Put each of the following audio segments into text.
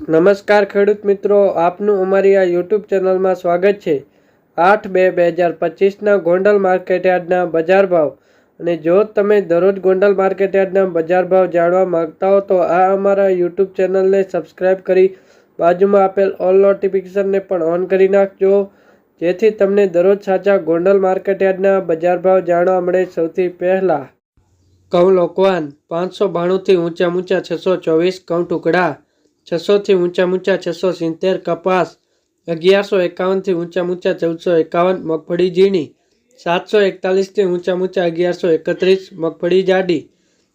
નમસ્કાર ખેડૂત મિત્રો, આપનું અમારી આ યુટ્યુબ ચેનલમાં સ્વાગત છે. આઠ બે બે હજાર પચીસના ગોંડલ માર્કેટ યાર્ડના બજાર ભાવ. અને જો તમે દરરોજ ગોંડલ માર્કેટયાર્ડના બજાર ભાવ જાણવા માંગતા હો તો આ અમારા યુટ્યુબ ચેનલને સબસ્ક્રાઈબ કરી બાજુમાં આપેલ ઓલ નોટિફિકેશનને પણ ઓન કરી નાખજો. જેથી તમને દરરોજ સાચા ગોંડલ માર્કેટ યાર્ડના બજાર ભાવ જાણવા મળે સૌથી પહેલાં. ઘઉં લોકવાન પાંચસો બાણુંથી ઊંચા ઊંચા છસો ચોવીસ ઘઉં ટુકડા. છસોથી ઊંચા ઊંચા છસો સિત્તેર કપાસ, અગિયારસો એકાવનથી ઊંચા ઊંચા ચૌદસો એકાવન મગફળી ઝીણી, સાતસો એકતાલીસથી ઊંચા ઊંચા અગિયારસો એકત્રીસ મગફળી જાડી,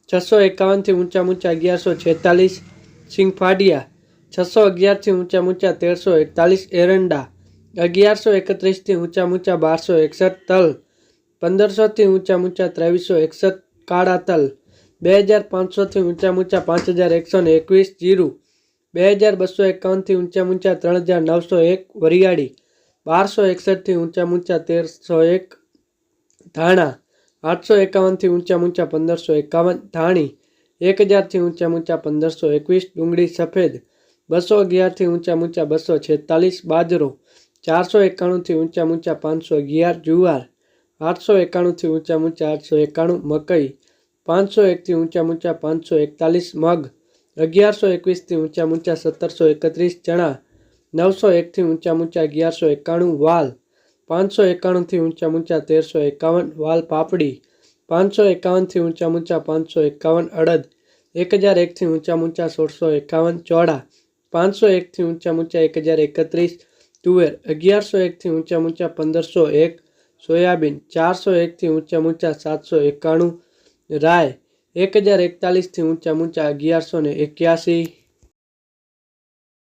છસો એકાવનથી ઊંચા ઊંચા અગિયારસો છેતાલીસ સિંગફાડિયા છસો અગિયારથી ઊંચા ઊંચા તેરસો એકતાલીસ એરંડા, અગિયારસો એકત્રીસથી ઊંચા ઊંચા બારસો એકસઠ તલ, પંદરસોથી ઊંચા ઊંચા ત્રેવીસો એકસઠ કાળા તલ, બે હજાર પાંચસોથી ઊંચા ઊંચા પાંચ હજાર એકસો ને એકવીસ જીરું બે હજાર બસો એકાવનથી ઊંચા ઊંચા ત્રણ હજાર નવસો એક વરિયાળી, બારસો એકસઠથી ઊંચા ઊંચા તેરસો એક ધાણા, આઠસો એકાવનથી ઊંચા ઊંચા પંદરસો એકાવન ધાણી, એક હજારથી ઊંચા ઊંચા પંદરસો એકવીસ ડુંગળી સફેદ, બસો અગિયારથી ઊંચા ઊંચા બસો છેતાલીસ બાજરો, ચારસો એકાણુંથી ઊંચા ઊંચા પાંચસો અગિયાર જુવાર, આઠસો એકાણુંથી ઊંચા ઊંચા આઠસો એકાણું મકઈ, પાંચસો એકથી ઊંચા ઊંચા પાંચસો એકતાલીસ મગ અગિયારસો એકવીસથી ઊંચા ઊંચા સત્તરસો એકત્રીસ ચણા, નવસો એકથી ઊંચા ઊંચા અગિયારસો એકાણું વાલ, પાંચસો એકાણુંથી ઊંચા ઊંચા તેરસો એકાવન વાલ પાપડી, પાંચસો એકાવનથી ઊંચા ઊંચા પાંચસો એકાવન અડદ, એક હજાર એકથી ઊંચા ઊંચા સોળસો એકાવન ચોળા, પાંચસો એકથી ઊંચા ઊંચા એક હજાર એકત્રીસ તુવેર, અગિયારસો એકથી ઊંચા ઊંચા પંદરસો એક સોયાબીન, ચારસો એકથી ઊંચા ઊંચા સાતસો એકાણું રાય એક હજાર એકતાલીસથી ઊંચા ઊંચા અગિયારસો ને એક્યાસી